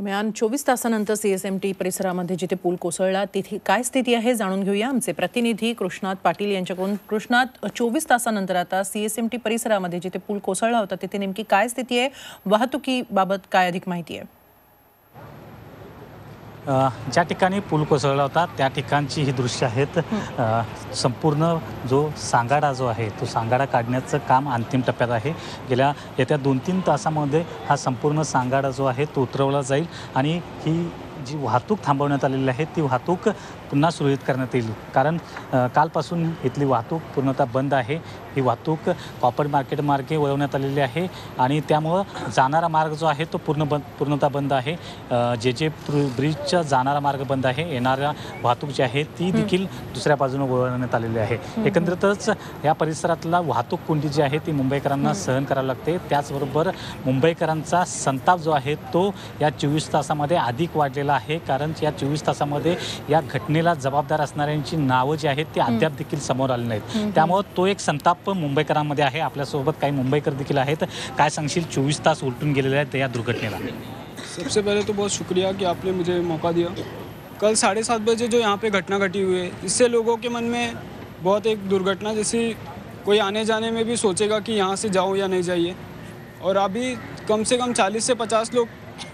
दरम्यान चोवीस तासानंतर सीएसएमटी परिसरामध्ये जिथे पूल कोसळला तिथे काय स्थिती आहे जाणून घेऊया आमचे प्रतिनिधी कृष्णात पाटील यांच्याकडून. कृष्णात चोवीस तासानंतर आता सीएसएमटी परिसरामध्ये जिथे पूल कोसळला होता तिथे नेमकी काय स्थिती आहे? वाहतुकीबाबत काय अधिक माहिती आहे? ज्या ठिकाणी पूल कोसळला होता त्या ठिकाणची ही दृश्य आहेत. संपूर्ण जो सांगाडा जो आहे तो सांगाडा काढण्याचं काम अंतिम टप्प्यात आहे. गेल्या येत्या दोन तीन तासामध्ये हा संपूर्ण सांगाडा जो आहे तो उतरवला जाईल आणि ही जी वाहतूक थांबवण्यात आलेली आहे ती वाहतूक पुन्हा सुरळीत करण्यात येईल. कारण कालपासून इथली वाहतूक पूर्णतः बंद आहे. ही वाहतूक कॉपर मार्केट मार्गे वळवण्यात आलेली आहे आणि त्यामुळं जाणारा मार्ग जो आहे तो पूर्ण बंद पूर्णतः बंद आहे. जे जे ब्रि- ब्रिजचा जाणारा मार्ग बंद आहे येणाऱ्या वाहतूक जी आहे ती देखील दुसऱ्या बाजूने वळवण्यात आलेली आहे. एकंदरीतच या परिसरातला वाहतूक कोंडी जी आहे ती मुंबईकरांना सहन करावी लागते. त्याचबरोबर मुंबईकरांचा संताप जो आहे तो या चोवीस तासामध्ये अधिक वाढलेला आहे. कारण या चोवीस तासामध्ये या घटनेला जबाबदार असणाऱ्यांची नावं जी आहेत ती अद्याप देखील समोर आली नाहीत. त्यामुळं तो एक संताप मुंबईकरांमध्ये आहे. आपल्यासोबत काही मुंबईकर देखील आहेत. काय सांगशील? चोवीस तास उलटून गेलेले आहेत या दुर्घटनेला. सबसे पहले तो बहुत शुक्रिया कि आपने मुझे मौका दिया। कल साढ़े सात बजे जो यहाँ पे घटना घटी हुई है इससे लोगों के मन में बहुत एक दुर्घटना जैसी कोई आने जाने में भी सोचेगा कि यहाँ से जाओ या नहीं जाइए। और अभी कम से कम 40 से 50 लोग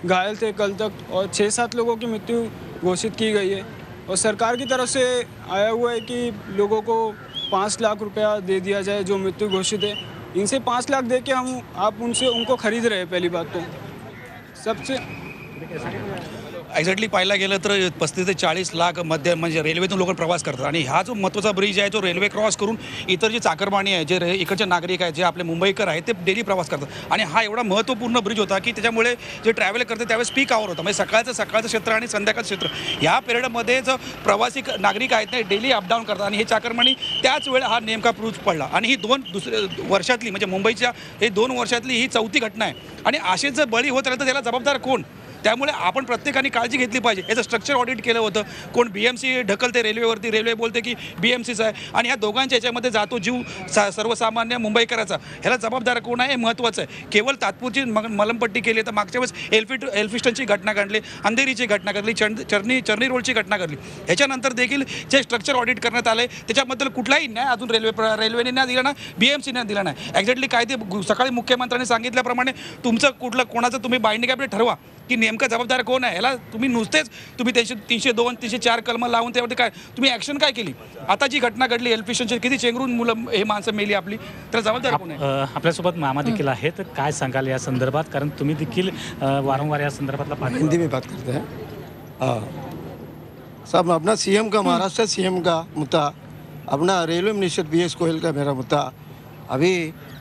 घायल थे कल तक और छः सात लोगों की मृत्यु घोषित की गई है। और सरकार की तरफ़ से आया हुआ है कि लोगों को पाँच लाख रुपया दे दिया जाए जो मृत्यु घोषित है। इनसे पाँच लाख दे के हम, आप उनसे, उनको खरीद रहे हैं पहली बात तो। सबसे एक्झॅक्टली पाहायला गेलं तर पस्तीस ते चाळीस लाख मध्य म्हणजे रेल्वेतून लोक प्रवास करतात. आणि हा जो महत्त्वाचा ब्रिज आहे जो रेल्वे क्रॉस करून इतर जे चाकरमाणी आहे जे रे इकडचे नागरिक आहेत जे आपले मुंबईकर आहेत ते डेली प्रवास करतात. आणि हा एवढा महत्त्वपूर्ण ब्रिज होता की त्याच्यामुळे जे ट्रॅव्हल करते त्यावेळेस पीक आवर होता. म्हणजे सकाळचं सकाळचं क्षेत्र आणि संध्याकाळचं क्षेत्र. ह्या पिरियडमध्ये जो प्रवासी नागरिक आहेत ते डेली अपडाऊन करतात. आणि हे चाकरमाणी त्याच वेळेला हा नेमका ब्रिज पडला. आणि ही दोन दुसरे वर्षातली म्हणजे मुंबईच्या हे दोन वर्षातली ही चौथी घटना आहे. आणि असेच जर बळी होत राहिलं तर त्याला जबाबदार कोण? त्यामुळे आपण प्रत्येकाने काळजी घेतली पाहिजे. याचं स्ट्रक्चर ऑडिट केलं होतं कोण बी एम सी ढकलते रेल्वेवरती रेल्वे बोलते की बी एम सीचं आहे. आणि ह्या दोघांच्या याच्यामध्ये जातो जीव सा सर्वसामान्य मुंबईकराचा. ह्याला जबाबदार कोण आहे? हे महत्त्वाचं आहे. केवळ तात्पुरती मग मलमपट्टी केली तर मागच्या वेळेस एल्फिट एल्फिस्टनची घटना घडली अंधेरीची घटना घडली चंड चरणी चरणी रोडची घटना घडली. ह्याच्यानंतर देखील जे स्ट्रक्चर ऑडिट करण्यात आलं आहे त्याच्याबद्दल कुठलाही न्याय अजून रेल्वे प्र- रेल्वेने नाही दिला ना बी एम सीने दिला नाही. एक्झॅक्टली काय ते सकाळी मुख्यमंत्र्यांनी सांगितल्याप्रमाणे तुमचं कुठलं कोणाचं तुम्ही बाइंडिंग कॅबिनेट ठरवा. की नेमकं जबाबदार कोण आहे? ह्याला तुम्ही नुसतेच तुम्ही त्यांचे तीनशे दोन तीनशे चार कलम लावून त्यावरती काय तुम्ही ॲक्शन काय केली? आता जी घटना घडली एल्फिशनची किती चेंगरून मुलं हे माणसं मेली आपली? त्याला जबाबदार कोण आहे? आपल्यासोबत मामा देखील आहेत. काय सांगाल या संदर्भात? कारण तुम्ही देखील वारंवार या संदर्भातला हिंदी में बात करते. हैं हाँ सब अपना सीएम का महाराष्ट्र सीएम का मुद्दा अपना railway minister B S Goyal का मेरा मुद्दा। अभी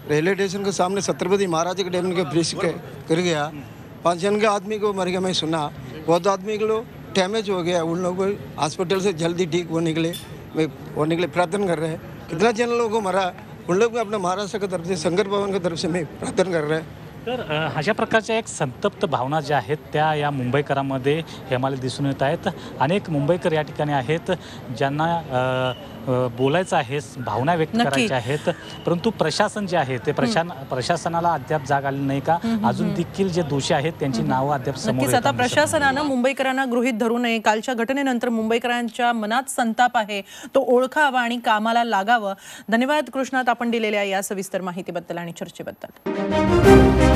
रेलवे स्टेशन के सामने छत्रपति महाराज के डैम के ब्रिज के गिर गया। पाँच के आदमी को मर गया मैं सुना। बहुत आदमी के लोग डैमेज हो गया उन लोगों को हॉस्पिटल से जल्दी ठीक हो निकले। होने के लिए प्रार्थना कर रहे हैं। कितना जन लोगों को मरा? उन लोग को अपना महाराष्ट्र की तरफ से शंकर भवन की तरफ से मैं प्रार्थना कर रहे हैं। तर अशा प्रकारच्या एक संतप्त भावना ज्या आहेत त्या या मुंबईकरांमध्ये हे आम्हाला दिसून येत आहेत. अनेक मुंबईकर या ठिकाणी आहेत ज्यांना बोलायचं आहे भावना व्यक्त. करायच्या आहेत. परंतु प्रशासन जे आहे ते प्रशान प्रशासनाला अद्याप जाग आली नाही का? अजून देखील जे दोषी आहेत त्यांची नावं अद्याप समोर नक्कीच आता प्रशासनानं मुंबईकरांना गृहीत धरू नये. कालच्या घटनेनंतर मुंबईकरांच्या मनात संताप आहे. तो ओळखावा आणि कामाला लागावं. धन्यवाद कृष्णात आपण दिलेल्या या सविस्तर माहितीबद्दल आणि चर्चेबद्दल.